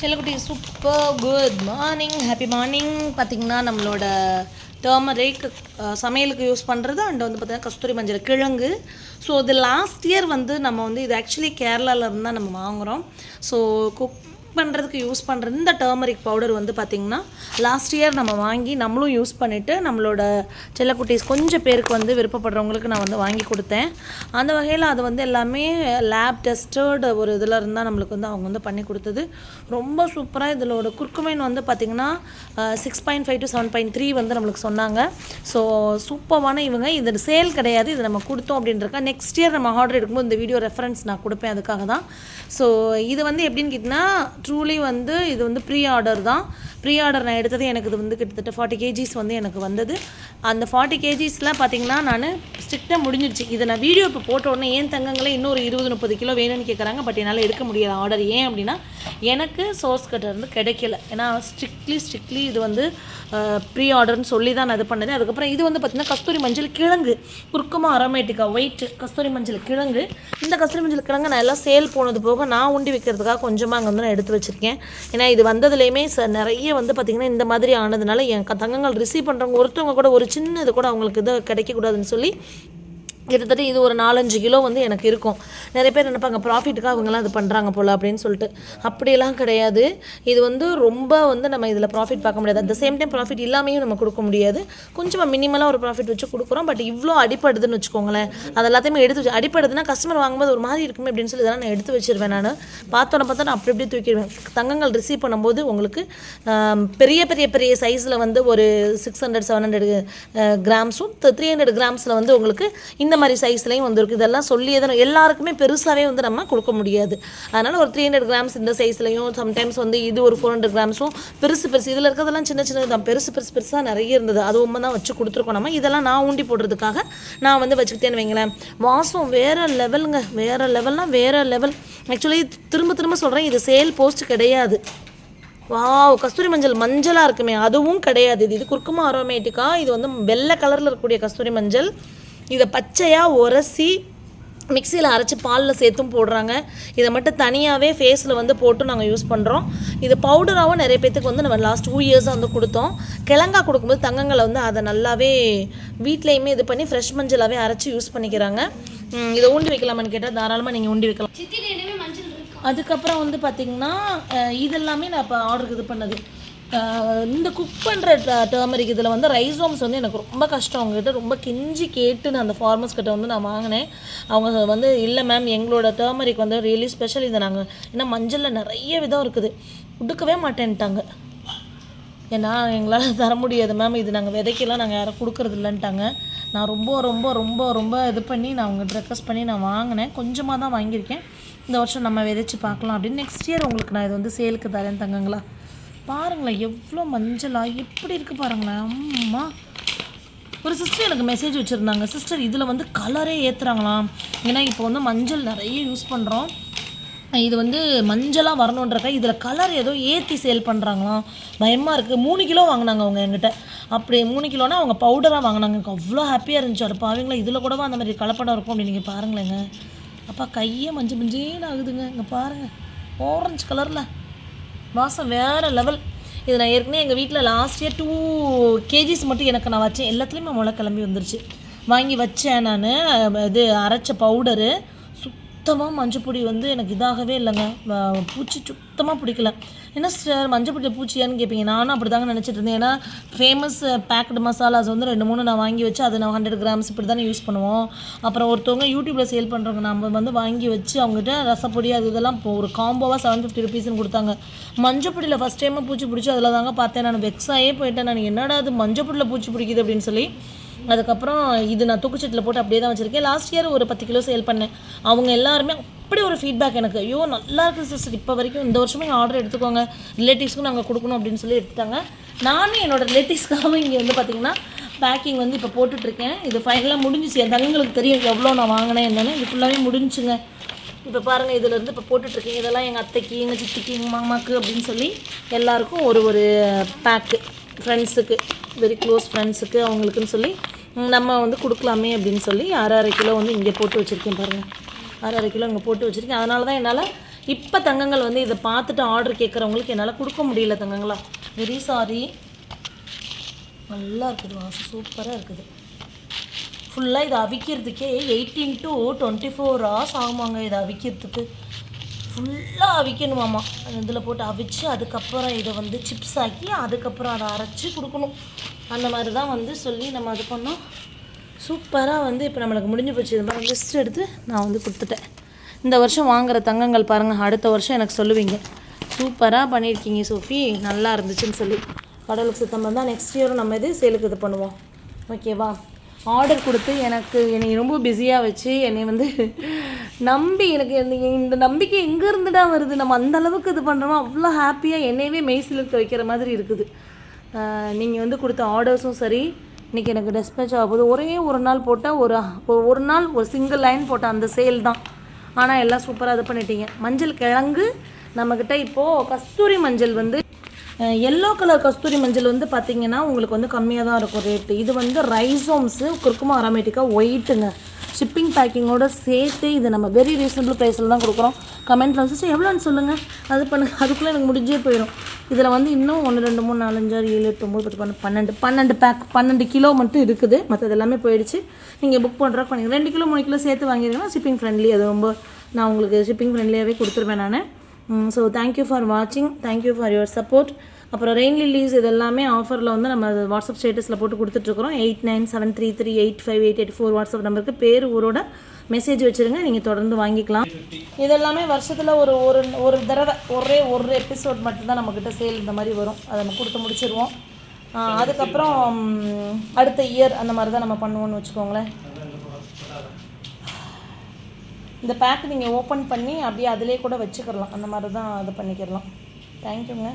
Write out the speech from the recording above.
செல்லக்குட்டி super good morning happy morning பார்த்திங்கன்னா நம்மளோட டர்மரிக் சமையலுக்கு யூஸ் பண்ணுறது அண்ட் வந்து பார்த்திங்கன்னா கஸ்தூரி மஞ்சள் கிழங்கு. ஸோ இது லாஸ்ட் இயர் வந்து நம்ம வந்து இது ஆக்சுவலி கேரளாவிலேருந்து தான் நம்ம வாங்குகிறோம் ஸோ குக் பண்ணுறதுக்கு யூஸ் பண்ணுற இந்த டர்மரிக் பவுடர் வந்து பார்த்திங்கன்னா லாஸ்ட் இயர் நம்ம வாங்கி நம்மளும் யூஸ் பண்ணிவிட்டு நம்மளோட செல்லக்குட்டீஸ் கொஞ்சம் பேருக்கு வந்து விருப்பப்படுறவங்களுக்கு நான் வந்து வாங்கி கொடுத்தேன். அந்த வகையில் அது வந்து எல்லாமே லேப் டெஸ்டர்டு ஒரு இதில் இருந்தால் நம்மளுக்கு வந்து அவங்க வந்து பண்ணி கொடுத்தது. ரொம்ப சூப்பராக இதிலோட குர்க்குமைன் வந்து பார்த்திங்கன்னா six point five to seven point three வந்து நம்மளுக்கு சொன்னாங்க. ஸோ சூப்பரான இவங்க. இது சேல் கிடையாது. இது நம்ம கொடுத்தோம் அப்படின்றக்கா நெக்ஸ்ட் இயர் நம்ம ஆர்டர் எடுக்கும்போது இந்த வீடியோ ரெஃபரன்ஸ் நான் கொடுப்பேன் அதுக்காக தான். ஸோ இது வந்து எப்படின்னு கேட்டிங்கன்னா ட்ரூலி வந்து இது வந்து ப்ரீ ஆர்டர் தான். ப்ரீ ஆர்டர் நான் எடுத்தது எனக்கு இது வந்து கிட்டத்தட்ட ஃபார்ட்டி கேஜிஸ் வந்து எனக்கு வந்தது. அந்த ஃபார்ட்டி கேஜிஸில் பார்த்திங்கன்னா நான் ஸ்ட்ரிக்டாக முடிஞ்சிடுச்சு இதை நான் வீடியோ இப்போ போட்ட உடனே ஏன் தங்கங்களே இன்னொரு இருபது முப்பது கிலோ வேணும்னு கேட்குறாங்க பட் என்னால் எடுக்க முடியல ஆர்டர் ஏன் அப்படின்னா எனக்கு சோர்ஸ் கட்டர் வந்து கிடைக்கல. ஏன்னா ஸ்ட்ரிக்ட்லி ஸ்ட்ரிக்ட்லி இது வந்து ப்ரீ ஆர்டர்னு சொல்லி தான் நான் இது பண்ணது. அதுக்கப்புறம் இது வந்து பார்த்திங்கன்னா கஸ்தூரி மஞ்சள் கிழங்கு. குறுக்கமாக அரோமேட்டிக்கா ஒயிட் கஸ்தூரி மஞ்சள் கிழங்கு. இந்த கஸ்தூரி மஞ்சள் கிழங்கு நான் எல்லாம் சேல் போனது போக நான் உண்டி வைக்கிறதுக்காக கொஞ்சமாக அங்கே வந்து நான் எடுத்து வச்சுருக்கேன். ஏன்னா இது வந்ததுலேயுமே ச நிறைய வந்து பார்த்திங்கன்னா இந்த மாதிரி ஆனதுனால என் க- தங்கங்கள் ரிசீவ் பண்ணுறவங்க ஒருத்தவங்க கூட ஒரு சின்ன இது கூட அவங்களுக்கு இது கிடைக்கக்கூடாதுன்னு சொல்லி கிட்டத்தட்ட இது ஒரு நாலஞ்சு கிலோ வந்து எனக்கு இருக்கும். நிறைய பேர் நினைப்பாங்க ப்ராஃபிட்டுக்காக அவங்கெல்லாம் இது பண்ணுறாங்க போல் அப்படின்னு சொல்லிட்டு. அப்படியெல்லாம் கிடையாது. இது வந்து ரொம்ப வந்து நம்ம இதில் ப்ராஃபிட் பார்க்க முடியாது. At the same time profit இல்லாமையும் நம்ம கொடுக்க முடியாது. கொஞ்சமாக மினிமலாக ஒரு ப்ராஃபிட் வச்சு கொடுக்குறோம். பட் இவ்வளோ அடிப்படுதுன்னு வச்சுக்கோங்களேன் அது எல்லாத்தையுமே எடுத்து வச்சு அடிப்படுதுன்னா கஸ்டமர் வாங்கும்போது ஒரு மாதிரி இருக்குமே அப்படின்னு சொல்லி இதெல்லாம் நான் எடுத்து வச்சிருவேன் நான். பார்த்தோன்னே பார்த்தா நான் அப்படி அப்படியே தூக்கிடுவேன். தங்கங்கள் ரிசீவ் பண்ணும்போது உங்களுக்கு பெரிய பெரிய பெரிய சைஸில் வந்து ஒரு சிக்ஸ் ஹண்ட்ரட் செவன் ஹண்ட்ரட் கிராம்ஸும் த்ரீ ஹண்ட்ரட் கிராம்ஸில் வந்து உங்களுக்கு இந்த மாதிரி சைஸ்லையும் வந்துருக்கு. இதெல்லாம் சொல்லியே தான் எல்லாருக்குமே பெருசாகவே வந்து நம்ம கொடுக்க முடியாது. அதனால் ஒரு த்ரீ ஹண்ட்ரட் கிராம்ஸ் இந்த சைஸ்லையும் சம்டைம்ஸ் வந்து இது ஒரு ஃபோர் ஹண்ட்ரட் கிராம்ஸும் பெருசு பெருசு. இதில் இருக்கிறதெல்லாம் சின்ன சின்னது தான். பெருசு பெருசு பெருசாக நிறைய இருந்தது. அது உண்மை தான் வச்சு கொடுத்துருக்கோம் நம்ம. இதெல்லாம் நான் ஊண்டி போடுறதுக்காக நான் வந்து வச்சுக்கிட்டேன்னு வைங்களேன். வாசம் வேறு லெவலுங்க வேறு லெவல்னால் வேறு லெவல் ஆக்சுவலி திரும்ப திரும்ப சொல்கிறேன் இது சேல் போஸ்ட் கிடையாது. வாவ் கஸ்தூரி மஞ்சள் மஞ்சளாக இருக்குமே. அதுவும் கிடையாது. இது இது குறுக்குமா அரோமேட்டிக்காக இது வந்து வெள்ளை கலரில் இருக்கக்கூடிய கஸ்தூரி மஞ்சள். இதை பச்சையாக உரசி மிக்சியில் அரைச்சி பாலில் சேர்த்தும் போடுறாங்க. இதை மட்டும் தனியாகவே ஃபேஸில் வந்து போட்டு நாங்கள் யூஸ் பண்ணுறோம் இது பவுடராகவும் நிறைய பேத்துக்கு வந்து நம்ம லாஸ்ட் டூ இயர்ஸாக வந்து கொடுத்தோம். கிழங்கா கொடுக்கும்போது தங்கங்களை வந்து அதை நல்லாவே வீட்லேயுமே இது பண்ணி ஃப்ரெஷ் மஞ்சளாகவே அரைச்சி யூஸ் பண்ணிக்கிறாங்க. இதை ஊண்டி வைக்கலாமான்னு கேட்டால் தாராளமாக நீங்கள் ஊண்டி வைக்கலாம். அதுக்கப்புறம் வந்து பார்த்திங்கன்னா இதெல்லாமே நான் இப்போ ஆர்டருக்கு இது பண்ணது. இந்த குக் பண்ணுற டர்மரிக் இதில் வந்து ரைசோம்ஸ் வந்து எனக்கு ரொம்ப கஷ்டம். அவங்ககிட்ட ரொம்ப கெஞ்சி கேட்டு நான் அந்த ஃபார்மர்ஸ் கிட்ட வந்து நான் வாங்கினேன். அவங்க வந்து இல்லை மேம் எங்களோட டர்மரிக் வந்து ரியலி ஸ்பெஷல் இதை நாங்கள் ஏன்னா மஞ்சளில் நிறைய விதம் இருக்குது. கொடுக்கவே மாட்டேன்ட்டாங்க. ஏன்னா எங்களால் தர முடியாது மேம் இது நாங்கள் விதைக்கெல்லாம் நாங்கள் யாரும் கொடுக்கறது இல்லைன்ட்டாங்க. நான் ரொம்ப ரொம்ப ரொம்ப ரொம்ப இது பண்ணி நான் அவங்க ரெக்வஸ்ட் பண்ணி நான் வாங்கினேன். கொஞ்சமாக தான் வாங்கியிருக்கேன். இந்த வருஷம் நம்ம விதைச்சி பார்க்கலாம் அப்படின்னு நெக்ஸ்ட் இயர் உங்களுக்கு நான் இது வந்து சேலுக்கு தரேன் தங்கங்களா. பாருங்களேன் எவ்வளோ மஞ்சளா எப்படி இருக்குது பாருங்களேன் அம்மா. ஒரு சிஸ்டர் எனக்கு மெசேஜ் வச்சுருந்தாங்க. சிஸ்டர் இதில் வந்து கலரே ஏற்றுறாங்களாம் ஏன்னா இப்போ வந்து மஞ்சள் நிறைய யூஸ் பண்ணுறோம் இது வந்து மஞ்சளாக வரணுன்றக்க இதில் கலர் ஏதோ ஏற்றி சேல் பண்ணுறாங்களாம் பயமாக இருக்குது மூணு கிலோ வாங்கினாங்க அவங்க என்கிட்ட. அப்படி மூணு கிலோனா அவங்க பவுடராக வாங்கினாங்க. எனக்கு அவ்வளோ ஹாப்பியாக இருந்துச்சு. அது பாவீங்களா இதில் கூடவா அந்த மாதிரி கலப்படம் இருக்கும் அப்படின்னு நீங்கள் பாருங்களேங்க. அப்பா கையே மஞ்சள் மஞ்சேன்னு ஆகுதுங்க. இங்கே பாருங்கள் ஆரஞ்சு கலரில் வாசம் வேறு லெவல் இது நான் ஏற்கனவே எங்கள் வீட்டில் லாஸ்ட் இயர் டூ கேஜிஸ் மட்டும் எனக்கு நான் வச்சேன். எல்லாத்துலேயுமே முளை கிளம்பி வந்துருச்சு. வாங்கி வச்சேன் நான் இது அரைச்ச பவுடரு சுத்தமாக மஞ்சப்பொடி வந்து எனக்கு இதாகவே இல்லைங்க. பூச்சி சுத்தமாக பிடிக்கல. என்ன சார் மஞ்சப்பொடி பூச்சியான்னு கேட்பீங்க நானும் அப்படி தாங்க நினச்சிட்டு இருந்தேன். ஏன்னா ஃபேமஸ் பேக்கடு மசாலாஸ் வந்து ரெண்டு மூணு நான் வாங்கி வச்சு அதை நான் ஹண்ட்ரட் கிராம்ஸ் இப்படி தானே யூஸ் பண்ணுவோம். அப்புறம் ஒருத்தவங்க யூடியூப்பில் சேல் பண்ணுறவங்க நம்ம வந்து வாங்கி வச்சு அவங்ககிட்ட ரசப்பொடி அது இதெல்லாம் ஒரு காம்போவாக செவன் ஃபிஃப்டி ருபீஸ்னு கொடுத்தாங்க. மஞ்சப்பொடியில் ஃபஸ்ட் டைமாக பூச்சி பிடிச்சி அதில் தாங்க பார்த்தேன். நான் வெக்ஸாயே போயிட்டேன். நான் என்னடா அது மஞ்சப்பொடியில் பூச்சி பிடிக்குது அப்படின்னு சொல்லி அதுக்கப்புறம் இது நான் தூக்குச்சட்டில் போட்டு அப்படியே தான் வச்சுருக்கேன். லாஸ்ட் இயர் ஒரு பத்து கிலோ சேல் பண்ணேன். அவங்க எல்லாருமே அப்படி ஒரு ஃபீட்பேக் எனக்கு. ஐயோ நல்லா இருக்குது சிஸ்டர் இப்போ வரைக்கும் இந்த வருஷமும் ஆர்டர் எடுத்துக்கோங்க. ரிலேட்டிவ்ஸ்க்கும் நாங்கள் கொடுக்கணும் அப்படின்னு சொல்லி எடுத்துட்டாங்க. நானும் என்னோடய ரிலேட்டிவ்ஸ்க்காகவும் இங்கே வந்து பார்த்திங்கன்னா பேக்கிங் வந்து இப்போ போட்டுட்ருக்கேன். இது ஃபைனலாக முடிஞ்சிச்சு. என் தங்களுக்கு தெரியும் எவ்வளோ நான் வாங்கினேன் என்னன்னு. இது ஃபுல்லாகவே முடிஞ்சுங்க. இப்போ பாருங்கள் இதிலேருந்து இப்போ போட்டுட்ருக்கேன். இதெல்லாம் எங்கள் அத்தைக்கு எங்கள் சித்திக்கு எங்கள் மாமாக்கு அப்படின்னு சொல்லி எல்லாருக்கும் ஒரு ஒரு பேக்கு ஃப்ரெண்ட்ஸுக்கு வெரி க்ளோஸ் ஃப்ரெண்ட்ஸுக்கு அவங்களுக்குன்னு சொல்லி நம்ம வந்து கொடுக்கலாமே அப்படின்னு சொல்லி அரை அரை கிலோ வந்து இங்கே போட்டு வச்சுருக்கேன் பாருங்கள் அரை அரை கிலோ இங்கே போட்டு வச்சுருக்கேன். அதனால தான் என்னால் இப்போ தங்கங்கள் வந்து இதை பார்த்துட்டு ஆர்டர் கேட்குறவங்களுக்கு என்னால் கொடுக்க முடியல தங்கங்களா. வெரி சாரி நல்லா இருக்குது வாசம் சூப்பராக இருக்குது. ஃபுல்லாக இதை அவிக்கிறதுக்கே eighteen to twenty four hours ஆகுமாங்க இதை அவிக்கிறதுக்கு. ஃபுல்லாக அவிக்கணுமாமா இதில் போட்டு அவிச்சு அதுக்கப்புறம் இதை வந்து சிப்ஸ் ஆக்கி அதுக்கப்புறம் அதை அரைச்சி கொடுக்கணும். அந்த மாதிரி தான் வந்து சொல்லி நம்ம அது பண்ணோம். சூப்பராக வந்து இப்போ நம்மளுக்கு முடிஞ்சு போச்சு. இது மாதிரி லிஸ்ட் எடுத்து நான் வந்து கொடுத்துட்டேன். இந்த வருஷம் வாங்குற தங்கங்கள் பாருங்கள் அடுத்த வருஷம் எனக்கு சொல்லுவீங்க. சூப்பராக பண்ணியிருக்கீங்க சோஃபி. நல்லா இருந்துச்சுன்னு சொல்லி. கடவுளுக்கு சுத்தம் தான் நெக்ஸ்ட் இயரும் நம்ம இது சேலுக்கு இது பண்ணுவோம். ஓகேவா ஆர்டர் கொடுத்து எனக்கு என்னை ரொம்ப பிஸியாக வச்சு என்னை வந்து நம்பி எனக்கு இந்த இந்த நம்பிக்கை எங்கேருந்துடா வருது? நம்ம அந்த அளவுக்கு இது பண்ணுறோமோ அவ்வளோ ஹாப்பியாக என்னையவே மெய்சிலுக்கு வைக்கிற மாதிரி இருக்குது. நீங்கள் வந்து கொடுத்த ஆர்டர்ஸும் சரி. இன்றைக்கி எனக்கு டெஸ்பேச் ஆகுது ஒரே ஒரு நாள் போட்டால் ஒரு ஒரு நாள் ஒரு சிங்கிள் லைன் போட்ட அந்த சேல் தான். ஆனால் எல்லாம் சூப்பராக இது பண்ணிட்டீங்க. மஞ்சள் கிழங்கு நம்மக்கிட்ட இப்போது கஸ்தூரி மஞ்சள் வந்து எல்லோ கலர் கஸ்தூரி மஞ்சள் வந்து பார்த்தீங்கன்னா உங்களுக்கு வந்து கம்மியாக தான் இருக்கும் ரேட்டு இது வந்து ரைசோம்ஸு குறுக்குமா அரோமேட்டிக்காக ஒயிட்டுங்க ஷிப்பிங் பேக்கிங்கோட சேர்த்து இது நம்ம வெரி ரீசனபிள் ப்ரைஸில் தான் கொடுக்குறோம். கமெண்ட்டில் வந்து "சிஸ்டர், எவ்வளோன்னு சொல்லுங்கள் அது பண்ணுங்க. அதுக்குள்ளே எனக்கு முடிஞ்சே போயிடும் இதில் வந்து இன்னும் ஒன்று ரெண்டு மூணு நாலஞ்சு ஆறு ஏழு எட்டு ஒம்பது பத்து பன்னெண்டு பன்னெண்டு பன்னெண்டு பேக் பன்னெண்டு கிலோ மட்டும் இருக்குது. மற்றது எல்லாமே போயிடுச்சு. நீங்கள் புக் பண்ணுறா பண்ணி ரெண்டு கிலோ மூணு கிலோ சேர்த்து வாங்கிருங்கன்னா ஷிப்பிங் ஃப்ரெண்ட்லி அது ரொம்ப நான் உங்களுக்கு ஷிப்பிங் ஃப்ரெண்ட்லியாகவே கொடுத்துருவேன் நான். ஸோ தேங்க்யூ ஃபார் வாட்சிங் thank you for your support அப்புறம் ரெயின் லில்லீஸ் இது எல்லாமே ஆஃபரில் வந்து நம்ம வாட்ஸ்அப் ஸ்டேட்டஸில் போட்டு கொடுத்துட்ருக்குறோம் eight nine seven three three eight five eight eight four WhatsApp நம்பருக்கு பேர் ஊரோட மெசேஜ் வச்சுருங்க. நீங்கள் தொடர்ந்து வாங்கிக்கலாம். இதெல்லாமே வருஷத்தில் ஒரு ஒரு ஒரு தடவை ஒரே ஒரு எபிசோட் மட்டும்தான் நம்மக்கிட்ட சேல் இந்த மாதிரி வரும். அதை நம்ம கொடுத்து முடிச்சிருவோம். அதுக்கப்புறம் அடுத்த இயர் அந்த மாதிரி தான் நம்ம பண்ணுவோம்னு வச்சுக்கோங்களேன். இந்த பேக் நீங்கள் ஓப்பன் பண்ணி அப்படியே அதிலே கூட வச்சுக்கிடலாம் அந்த மாதிரி தான் இது பண்ணிக்கிடலாம் தேங்க்யூங்க